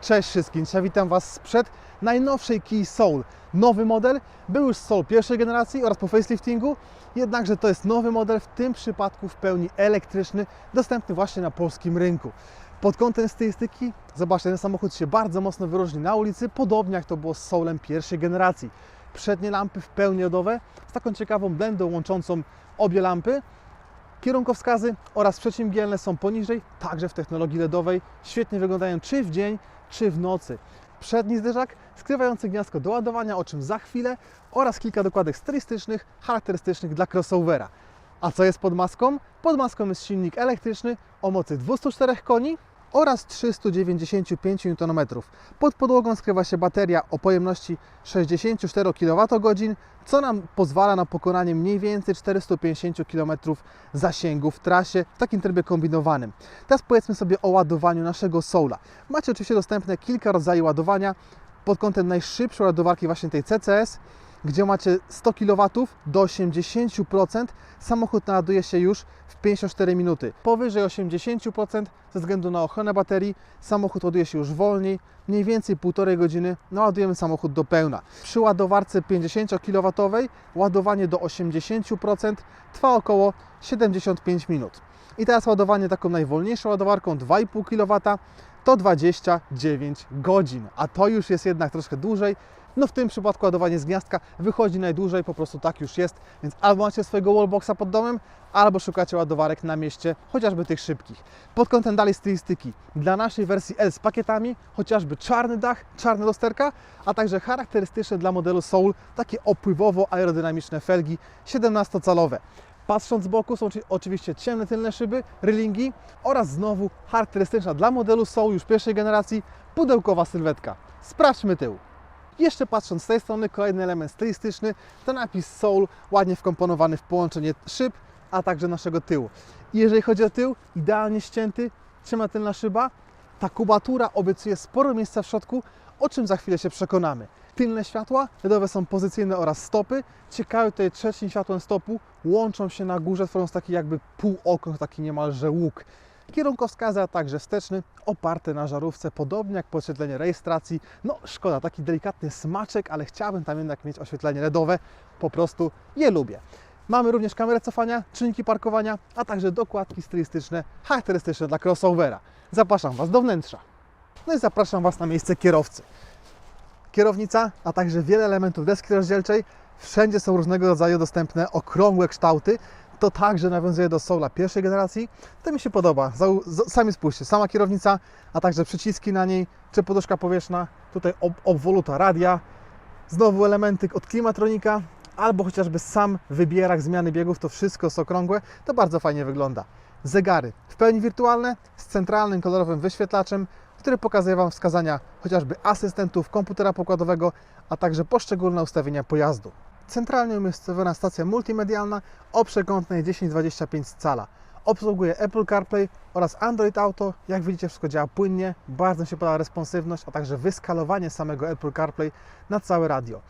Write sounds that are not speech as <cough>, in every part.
Cześć wszystkim. Witam Was sprzed najnowszej Key Soul. Nowy model, był już Soul pierwszej generacji oraz po faceliftingu, jednakże to jest nowy model, w tym przypadku w pełni elektryczny, dostępny właśnie na polskim rynku. Pod kątem stylistyki, zobaczcie, ten samochód się bardzo mocno wyróżni na ulicy, podobnie jak to było z Soulem pierwszej generacji. Przednie lampy w pełni LEDowe, z taką ciekawą blendą łączącą obie lampy, Kierunkowskazy oraz przeciwmgielne są poniżej, także w technologii LEDowej. Świetnie wyglądają czy w dzień, czy w nocy. Przedni zderzak skrywający gniazdko do ładowania, o czym za chwilę, oraz kilka dokładek stylistycznych, charakterystycznych dla crossovera. A co jest pod maską? Pod maską jest silnik elektryczny o mocy 204 koni oraz 395 Nm. Pod podłogą skrywa się bateria o pojemności 64 kWh, co nam pozwala na pokonanie mniej więcej 450 km zasięgu w trasie w takim trybie kombinowanym. Teraz powiedzmy sobie o ładowaniu naszego Soula. Macie oczywiście dostępne kilka rodzajów ładowania pod kątem najszybszej ładowarki właśnie tej CCS, gdzie macie 100 kW do 80%, samochód naładuje się już w 54 minuty. Powyżej 80% ze względu na ochronę baterii samochód ładuje się już wolniej, mniej więcej 1,5 godziny naładujemy samochód do pełna. Przy ładowarce 50 kW ładowanie do 80% trwa około 75 minut. I teraz ładowanie taką najwolniejszą ładowarką 2,5 kW to 29 godzin, a to już jest jednak troszkę dłużej. No w tym przypadku ładowanie z gniazdka wychodzi najdłużej, po prostu tak już jest, więc albo macie swojego wallboxa pod domem, albo szukacie ładowarek na mieście, chociażby tych szybkich. Pod kątem dalej stylistyki, dla naszej wersji L z pakietami, chociażby czarny dach, czarne lusterka, a także charakterystyczne dla modelu Soul, takie opływowo-aerodynamiczne felgi 17-calowe. Patrząc z boku są oczywiście ciemne tylne szyby, rylingi oraz znowu charakterystyczna dla modelu Soul już pierwszej generacji pudełkowa sylwetka. Sprawdźmy tył. Jeszcze patrząc z tej strony, kolejny element stylistyczny to napis Soul, ładnie wkomponowany w połączenie szyb, a także naszego tyłu. I jeżeli chodzi o tył, idealnie ścięty, trzyma tylna szyba. Ta kubatura obiecuje sporo miejsca w środku, o czym za chwilę się przekonamy. Tylne światła LEDowe są pozycyjne oraz stopy. Ciekawe tutaj trzecim światłem stopu łączą się na górze, tworząc taki jakby półokrąg, taki niemalże łuk. Kierunkowskazy, a także wsteczny, oparte na żarówce, podobnie jak podświetlenie rejestracji. No szkoda, taki delikatny smaczek, ale chciałbym tam jednak mieć oświetlenie LEDowe, po prostu je lubię. Mamy również kamerę cofania, czynniki parkowania, a także dokładki stylistyczne, charakterystyczne dla crossovera. Zapraszam Was do wnętrza. No i zapraszam Was na miejsce kierowcy. Kierownica, a także wiele elementów deski rozdzielczej. Wszędzie są różnego rodzaju dostępne okrągłe kształty. To także nawiązuje do Soula pierwszej generacji. To mi się podoba. Sami spójrzcie, sama kierownica, a także przyciski na niej, czy poduszka powietrzna, tutaj ob obwoluta radia, znowu elementy od klimatronika, albo chociażby sam wybierak zmiany biegów, to wszystko jest okrągłe, to bardzo fajnie wygląda. Zegary w pełni wirtualne, z centralnym kolorowym wyświetlaczem, który pokazuje Wam wskazania chociażby asystentów, komputera pokładowego, a także poszczególne ustawienia pojazdu. Centralnie umiejscowiona stacja multimedialna o przekątnej 10-25 cala. Obsługuje Apple CarPlay oraz Android Auto. Jak widzicie, wszystko działa płynnie, bardzo się podoba responsywność, a także wyskalowanie samego Apple CarPlay na całe radio.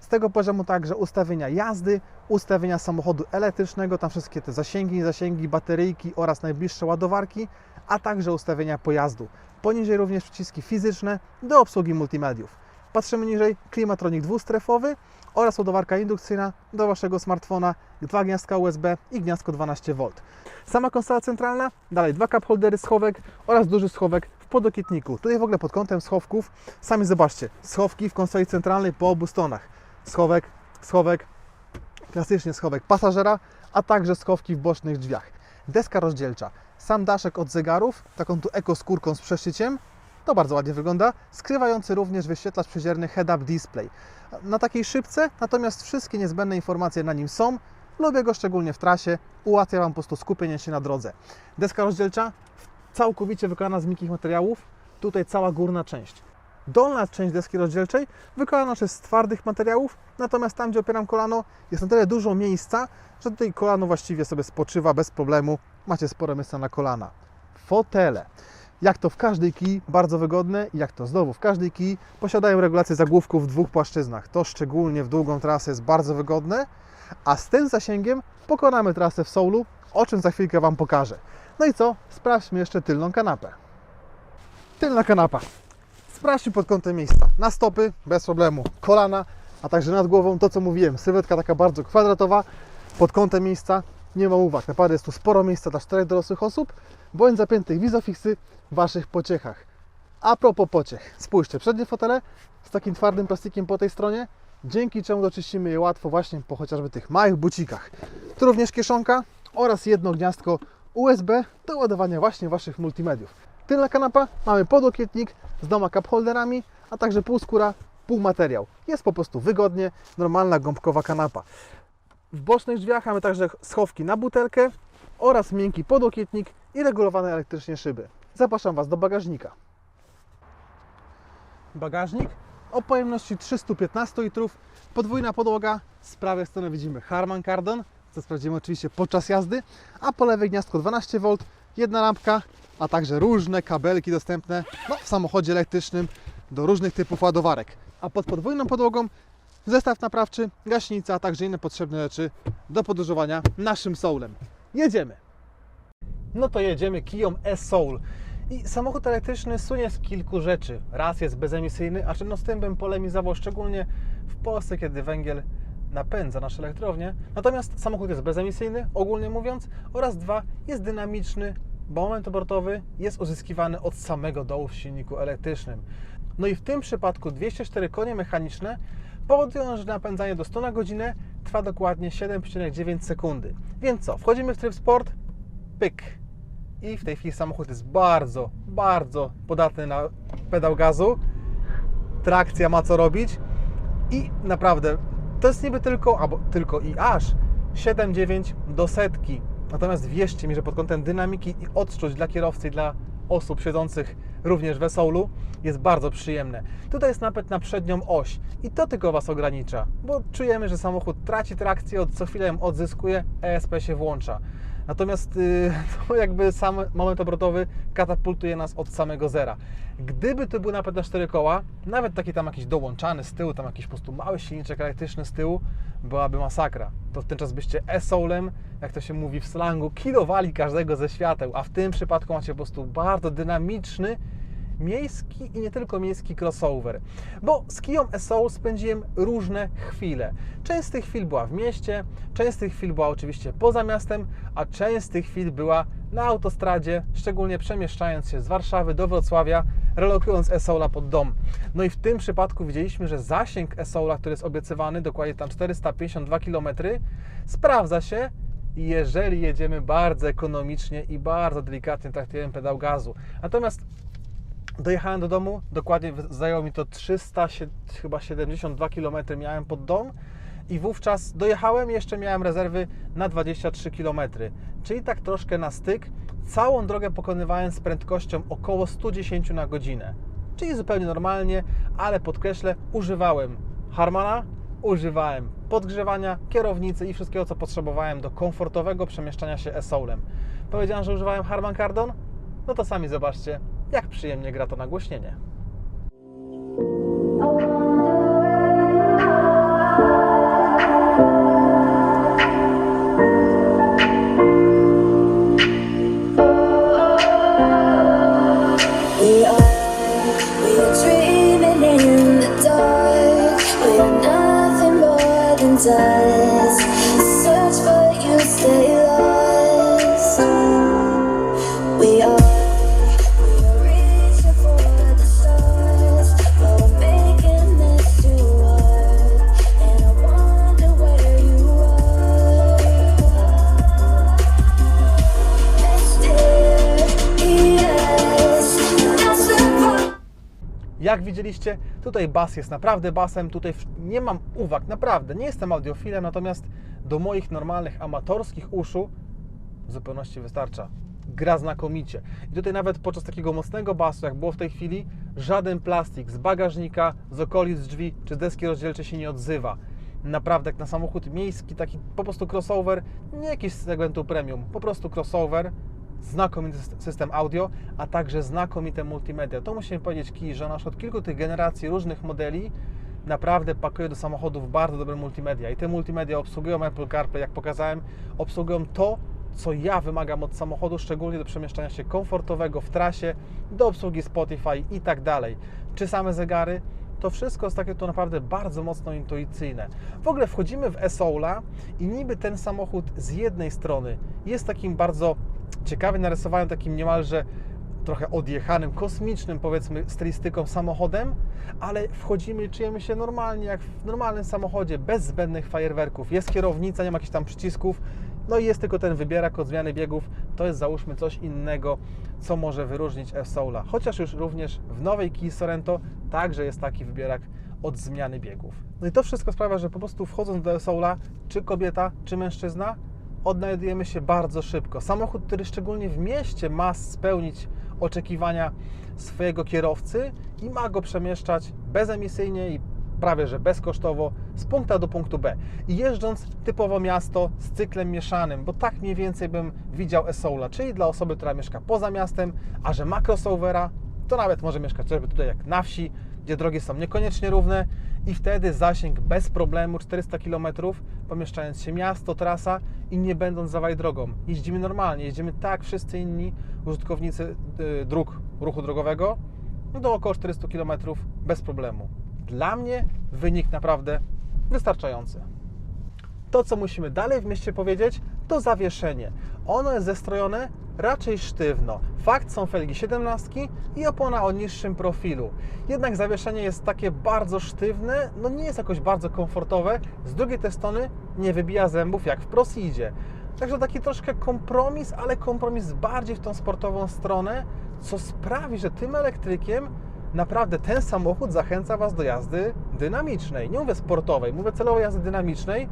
Z tego poziomu także ustawienia jazdy, ustawienia samochodu elektrycznego, tam wszystkie te zasięgi, niezasięgi, bateryjki oraz najbliższe ładowarki, a także ustawienia pojazdu. Poniżej również przyciski fizyczne do obsługi multimediów. Patrzymy niżej, klimatronik dwustrefowy oraz ładowarka indukcyjna do Waszego smartfona, dwa gniazdka USB i gniazdko 12V. Sama konsola centralna, dalej dwa cup holdery schowek oraz duży schowek w podokietniku. Tutaj w ogóle pod kątem schowków, sami zobaczcie, schowki w konsoli centralnej po obu stronach. Schowek, schowek, klasycznie schowek pasażera, a także schowki w bocznych drzwiach. Deska rozdzielcza, sam daszek od zegarów, taką tu ekoskórką z przeszyciem, to bardzo ładnie wygląda, skrywający również wyświetlacz przyzierny head-up display. Na takiej szybce, natomiast wszystkie niezbędne informacje na nim są. Lubię go szczególnie w trasie, ułatwia Wam po prostu skupienie się na drodze. Deska rozdzielcza, całkowicie wykonana z miękkich materiałów, tutaj cała górna część. Dolna część deski rozdzielczej wykonana jest z twardych materiałów, natomiast tam, gdzie opieram kolano, jest na tyle dużo miejsca, że tutaj kolano właściwie sobie spoczywa bez problemu. Macie spore miejsca na kolana. Fotele. Jak to w każdej kij, bardzo wygodne i jak to znowu w każdej kij, posiadają regulację zagłówków w dwóch płaszczyznach. To szczególnie w długą trasę jest bardzo wygodne, a z tym zasięgiem pokonamy trasę w Soulu, o czym za chwilkę Wam pokażę. No i co? Sprawdźmy jeszcze tylną kanapę. Tylna kanapa. Sprawdźmy pod kątem miejsca. Na stopy, bez problemu. Kolana, a także nad głową, to co mówiłem. Sylwetka taka bardzo kwadratowa. Pod kątem miejsca nie ma uwag. Naprawdę jest tu sporo miejsca dla czterech dorosłych osób, bądź zapiętych wizofiksy w Waszych pociechach. A propos pociech. Spójrzcie, przednie fotele z takim twardym plastikiem po tej stronie, dzięki czemu doczyścimy je łatwo właśnie po chociażby tych małych bucikach. Tu również kieszonka oraz jedno gniazdko USB do ładowania właśnie Waszych multimediów. Tylna kanapa, mamy podłokietnik z dwoma cup holderami, a także półskóra, półmateriał. Jest po prostu wygodnie, normalna gąbkowa kanapa. W bocznych drzwiach mamy także schowki na butelkę oraz miękki podłokietnik i regulowane elektrycznie szyby. Zapraszam Was do bagażnika. Bagażnik o pojemności 315 litrów, podwójna podłoga, z prawej strony widzimy Harman Kardon, co sprawdzimy oczywiście podczas jazdy, a po lewej gniazdko 12V, jedna lampka, a także różne kabelki dostępne no, w samochodzie elektrycznym do różnych typów ładowarek. A pod podwójną podłogą zestaw naprawczy, gaśnica, a także inne potrzebne rzeczy do podróżowania naszym Soulem. Jedziemy! No to jedziemy Kiją e-Soul. I samochód elektryczny sunie z kilku rzeczy. Raz jest bezemisyjny, a czy no z tym bym polemizował szczególnie w Polsce, kiedy węgiel napędza nasze elektrownie. Natomiast samochód jest bezemisyjny, ogólnie mówiąc, oraz dwa, jest dynamiczny, bo moment obrotowy jest uzyskiwany od samego dołu w silniku elektrycznym. No i w tym przypadku 204 konie mechaniczne powodują, że napędzanie do 100 na godzinę trwa dokładnie 7,9 sekundy. Więc co, wchodzimy w tryb sport, pyk. I w tej chwili samochód jest bardzo, bardzo podatny na pedał gazu. Trakcja ma co robić. I naprawdę, to jest niby tylko, albo tylko i aż 7,9 do setki. Natomiast wierzcie mi, że pod kątem dynamiki i odczuć dla kierowcy i dla osób siedzących również w Soulu jest bardzo przyjemne. Tutaj jest napęd na przednią oś i to tylko Was ogranicza, bo czujemy, że samochód traci trakcję, co chwilę ją odzyskuje, ESP się włącza. Natomiast yy, <laughs> to jakby sam moment obrotowy katapultuje nas od samego zera. Gdyby to był napęd na cztery koła, nawet taki tam jakiś dołączany z tyłu, tam jakiś po prostu mały silniczek elektryczny z tyłu, byłaby masakra. To w ten czas byście e-soulem, jak to się mówi w slangu, kilowali każdego ze świateł, a w tym przypadku macie po prostu bardzo dynamiczny, miejski i nie tylko miejski crossover. Bo z Kiją e-Soul spędziłem różne chwile. Część z tych chwil była w mieście, część z tych chwil była oczywiście poza miastem, a część z tych chwil była na autostradzie, szczególnie przemieszczając się z Warszawy do Wrocławia, relokując e-Soula pod dom. No i w tym przypadku widzieliśmy, że zasięg e-Soula, który jest obiecywany, dokładnie tam 452 km, sprawdza się jeżeli jedziemy bardzo ekonomicznie i bardzo delikatnie traktujemy pedał gazu. Natomiast dojechałem do domu, dokładnie zajęło mi to 372 km miałem pod dom i wówczas dojechałem jeszcze miałem rezerwy na 23 km. Czyli tak troszkę na styk. Całą drogę pokonywałem z prędkością około 110 na godzinę. Czyli zupełnie normalnie, ale podkreślę, używałem Harmana, używałem podgrzewania, kierownicy i wszystkiego, co potrzebowałem do komfortowego przemieszczania się e-soulem. Powiedziałem, że używałem Harman Kardon? No to sami zobaczcie, jak przyjemnie gra to nagłośnienie. We widzieliście, tutaj bas jest naprawdę basem, tutaj nie mam uwag, naprawdę, nie jestem audiofilem, natomiast do moich normalnych, amatorskich uszu w zupełności wystarcza. Gra znakomicie. I tutaj nawet podczas takiego mocnego basu, jak było w tej chwili, żaden plastik z bagażnika, z okolic drzwi czy z deski rozdzielczej się nie odzywa. Naprawdę jak na samochód miejski, taki po prostu crossover, nie jakiś z segmentu premium, po prostu crossover, znakomity syst- system audio, a także znakomite multimedia. To musimy powiedzieć Kij, że nasz od kilku tych generacji różnych modeli naprawdę pakuje do samochodów bardzo dobre multimedia i te multimedia obsługują Apple CarPlay, jak pokazałem, obsługują to, co ja wymagam od samochodu, szczególnie do przemieszczania się komfortowego w trasie, do obsługi Spotify i tak dalej. Czy same zegary? To wszystko jest takie to naprawdę bardzo mocno intuicyjne. W ogóle wchodzimy w e-Soula i niby ten samochód z jednej strony jest takim bardzo ciekawym narysowanym, takim niemalże trochę odjechanym, kosmicznym powiedzmy stylistyką samochodem, ale wchodzimy i czujemy się normalnie, jak w normalnym samochodzie, bez zbędnych fajerwerków. Jest kierownica, nie ma jakichś tam przycisków, no i jest tylko ten wybierak od zmiany biegów. To jest załóżmy coś innego, co może wyróżnić F-Soula. Chociaż już również w nowej Kia Sorento także jest taki wybierak od zmiany biegów. No i to wszystko sprawia, że po prostu wchodząc do F-Soula, czy kobieta, czy mężczyzna, odnajdujemy się bardzo szybko. Samochód, który szczególnie w mieście ma spełnić oczekiwania swojego kierowcy i ma go przemieszczać bezemisyjnie i prawie że bezkosztowo z punktu A do punktu B. I jeżdżąc typowo miasto z cyklem mieszanym, bo tak mniej więcej bym widział e-Soula, czyli dla osoby, która mieszka poza miastem, a że ma crossovera, to nawet może mieszkać chociażby tutaj jak na wsi, gdzie drogi są niekoniecznie równe i wtedy zasięg bez problemu 400 km, pomieszczając się miasto, trasa i nie będąc zawaj drogą. Jeździmy normalnie, jeździmy tak wszyscy inni użytkownicy y, dróg ruchu drogowego no do około 400 km bez problemu. Dla mnie wynik naprawdę wystarczający. To, co musimy dalej w mieście powiedzieć, to zawieszenie. Ono jest zestrojone raczej sztywno. Fakt są felgi 17 i opona o niższym profilu. Jednak zawieszenie jest takie bardzo sztywne, no nie jest jakoś bardzo komfortowe. Z drugiej tej strony nie wybija zębów jak w Prosidzie. Także taki troszkę kompromis, ale kompromis bardziej w tą sportową stronę, co sprawi, że tym elektrykiem naprawdę ten samochód zachęca Was do jazdy dynamicznej. Nie mówię sportowej, mówię celowej jazdy dynamicznej,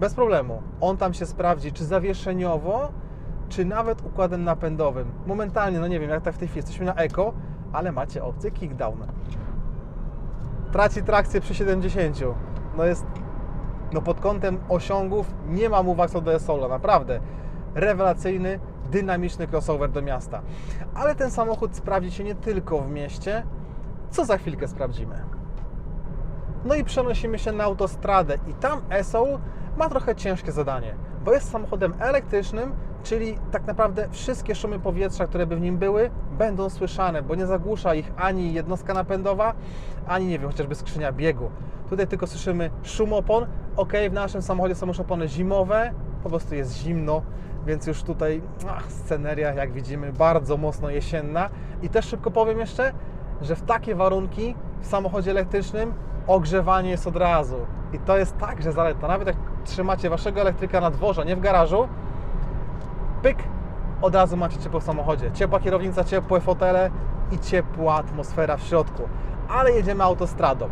bez problemu. On tam się sprawdzi, czy zawieszeniowo, czy nawet układem napędowym. Momentalnie, no nie wiem, jak tak w tej chwili jesteśmy na Eco, ale macie opcję kickdown. Traci trakcję przy 70. No jest, no pod kątem osiągów nie mam uwag co do e-Soula, naprawdę. Rewelacyjny, dynamiczny crossover do miasta. Ale ten samochód sprawdzi się nie tylko w mieście, co za chwilkę sprawdzimy. No i przenosimy się na autostradę i tam e-Soul ma trochę ciężkie zadanie, bo jest samochodem elektrycznym, czyli tak naprawdę wszystkie szumy powietrza, które by w nim były, będą słyszane, bo nie zagłusza ich ani jednostka napędowa, ani nie wiem, chociażby skrzynia biegu. Tutaj tylko słyszymy szum opon. Ok, w naszym samochodzie są już opony zimowe, po prostu jest zimno, więc już tutaj ach, sceneria, jak widzimy, bardzo mocno jesienna. I też szybko powiem jeszcze, że w takie warunki w samochodzie elektrycznym ogrzewanie jest od razu. I to jest także zaleta. Nawet jak trzymacie waszego elektryka na dworze, nie w garażu, pyk, od razu macie ciepło w samochodzie. Ciepła kierownica, ciepłe fotele i ciepła atmosfera w środku. Ale jedziemy autostradą.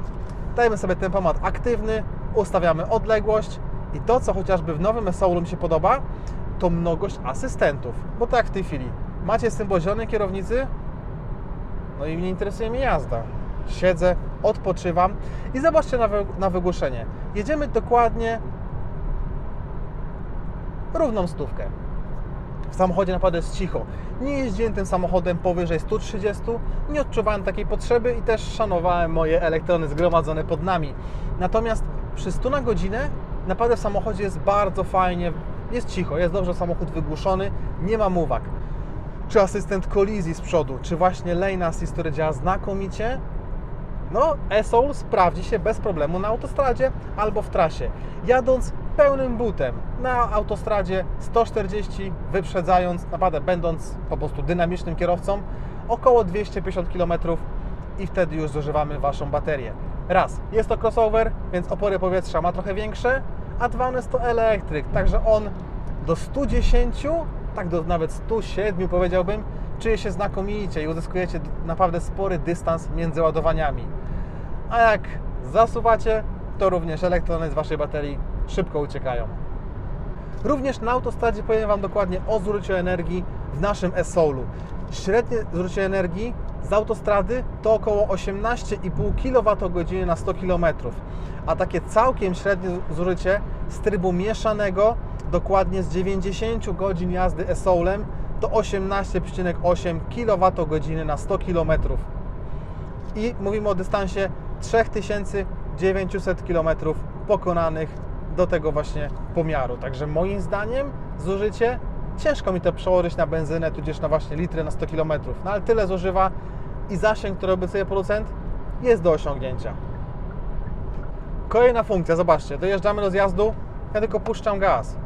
Dajemy sobie tempomat aktywny, ustawiamy odległość i to, co chociażby w nowym e mi się podoba, to mnogość asystentów. Bo tak w tej chwili macie symbol zielonej kierownicy, no i mnie interesuje mnie jazda. Siedzę, odpoczywam i zobaczcie na, wy, na wygłuszenie. Jedziemy dokładnie równą stówkę. W samochodzie naprawdę jest cicho. Nie jeździłem tym samochodem powyżej 130, nie odczuwałem takiej potrzeby i też szanowałem moje elektrony zgromadzone pod nami. Natomiast przy 100 na godzinę naprawdę w samochodzie jest bardzo fajnie, jest cicho, jest dobrze samochód wygłuszony, nie mam uwag. Czy asystent kolizji z przodu, czy właśnie lane assist, który działa znakomicie, no e-Soul sprawdzi się bez problemu na autostradzie albo w trasie. Jadąc pełnym butem na autostradzie 140, wyprzedzając, naprawdę będąc po prostu dynamicznym kierowcą, około 250 km i wtedy już zużywamy Waszą baterię. Raz, jest to crossover, więc opory powietrza ma trochę większe, a dwa, jest to elektryk, także on do 110, tak do nawet 107 powiedziałbym, czuje się znakomicie i uzyskujecie naprawdę spory dystans między ładowaniami. A jak zasuwacie, to również elektrony z Waszej baterii szybko uciekają. Również na autostradzie powiem Wam dokładnie o zużyciu energii w naszym e-Soulu. Średnie zużycie energii z autostrady to około 18,5 kWh na 100 km, a takie całkiem średnie zużycie z trybu mieszanego dokładnie z 90 godzin jazdy e-Soulem to 18,8 kWh na 100 km. I mówimy o dystansie 3900 km pokonanych do tego właśnie pomiaru. Także moim zdaniem zużycie ciężko mi to przełożyć na benzynę, tudzież na właśnie litry na 100 km. No ale tyle zużywa i zasięg, który obiecuje producent, jest do osiągnięcia. Kolejna funkcja, zobaczcie, dojeżdżamy do zjazdu, ja tylko puszczam gaz.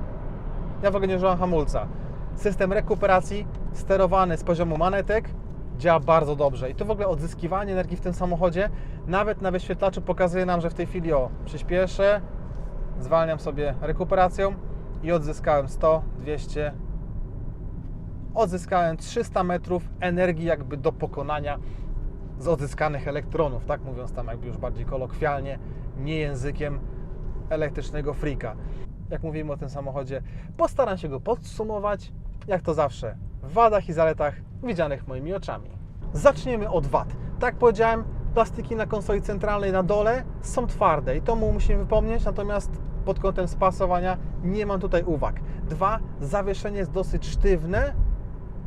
Ja w ogóle nie używam hamulca. System rekuperacji sterowany z poziomu manetek działa bardzo dobrze. I tu w ogóle odzyskiwanie energii w tym samochodzie, nawet na wyświetlaczu pokazuje nam, że w tej chwili o, przyspieszę, zwalniam sobie rekuperacją i odzyskałem 100, 200, odzyskałem 300 metrów energii jakby do pokonania z odzyskanych elektronów, tak mówiąc tam jakby już bardziej kolokwialnie, nie językiem elektrycznego freaka. Jak mówimy o tym samochodzie, postaram się go podsumować, jak to zawsze, w wadach i zaletach widzianych moimi oczami. Zaczniemy od wad. Tak powiedziałem, plastiki na konsoli centralnej na dole są twarde i to mu musimy wypomnieć, natomiast pod kątem spasowania nie mam tutaj uwag. Dwa, zawieszenie jest dosyć sztywne,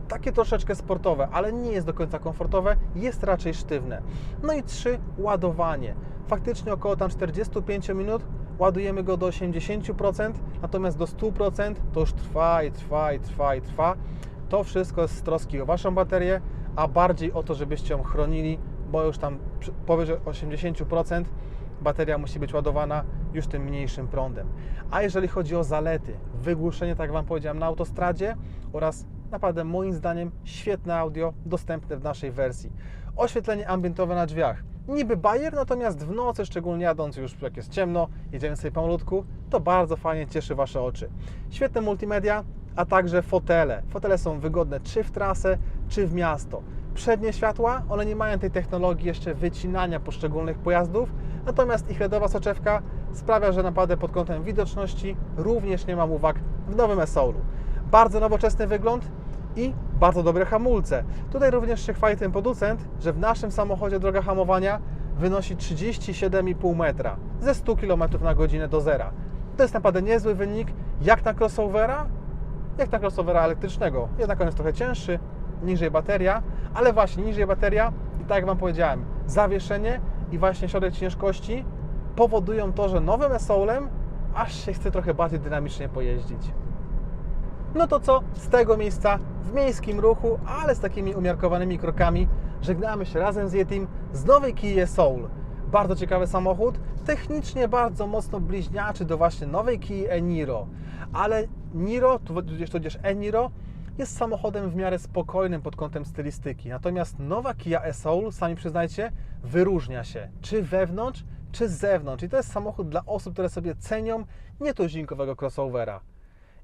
takie troszeczkę sportowe, ale nie jest do końca komfortowe, jest raczej sztywne. No i trzy, ładowanie. Faktycznie około tam 45 minut ładujemy go do 80%, natomiast do 100% to już trwa i trwa i trwa i trwa. To wszystko jest z troski o Waszą baterię, a bardziej o to, żebyście ją chronili, bo już tam powyżej 80% bateria musi być ładowana już tym mniejszym prądem. A jeżeli chodzi o zalety, wygłuszenie, tak jak Wam powiedziałem, na autostradzie oraz naprawdę moim zdaniem świetne audio dostępne w naszej wersji. Oświetlenie ambientowe na drzwiach. Niby bajer, natomiast w nocy, szczególnie jadąc już jak jest ciemno, jedziemy sobie pomalutku, to bardzo fajnie cieszy Wasze oczy. Świetne multimedia, a także fotele. Fotele są wygodne czy w trasę, czy w miasto. Przednie światła, one nie mają tej technologii jeszcze wycinania poszczególnych pojazdów, natomiast ich LEDowa soczewka sprawia, że naprawdę pod kątem widoczności również nie mam uwag w nowym e-Soulu. Bardzo nowoczesny wygląd i bardzo dobre hamulce. Tutaj również się chwali ten producent, że w naszym samochodzie droga hamowania wynosi 37,5 metra ze 100 km na godzinę do zera. To jest naprawdę niezły wynik, jak na crossovera, jak na crossovera elektrycznego. Jednak on jest trochę cięższy, niżej bateria, ale właśnie niżej bateria i tak jak Wam powiedziałem, zawieszenie i właśnie środek ciężkości powodują to, że nowym e-Soulem aż się chce trochę bardziej dynamicznie pojeździć. No to co z tego miejsca w miejskim ruchu, ale z takimi umiarkowanymi krokami żegnamy się razem z Yetim z nowej Kia Soul. Bardzo ciekawy samochód, technicznie bardzo mocno bliźniaczy do właśnie nowej Kia e-Niro, ale Niro, tudzież tudzież e-Niro jest samochodem w miarę spokojnym pod kątem stylistyki. Natomiast nowa Kia e-Soul, sami przyznajcie, wyróżnia się czy wewnątrz, czy z zewnątrz. I to jest samochód dla osób, które sobie cenią nietuzinkowego crossovera.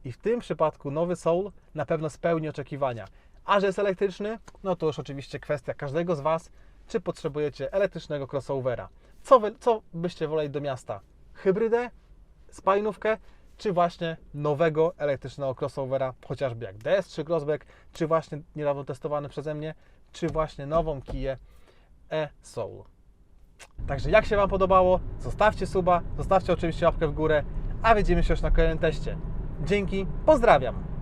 I w tym przypadku nowy Soul na pewno spełni oczekiwania. A że jest elektryczny, no to już oczywiście kwestia każdego z Was, czy potrzebujecie elektrycznego crossovera. Co, wy, co byście woleli do miasta? Hybrydę, spalinówkę, czy właśnie nowego elektrycznego crossovera, chociażby jak DS3 Crossback, czy właśnie niedawno testowany przeze mnie, czy właśnie nową Kię e-Soul. Także jak się Wam podobało, zostawcie suba, zostawcie oczywiście łapkę w górę, a widzimy się już na kolejnym teście. Dzięki, pozdrawiam!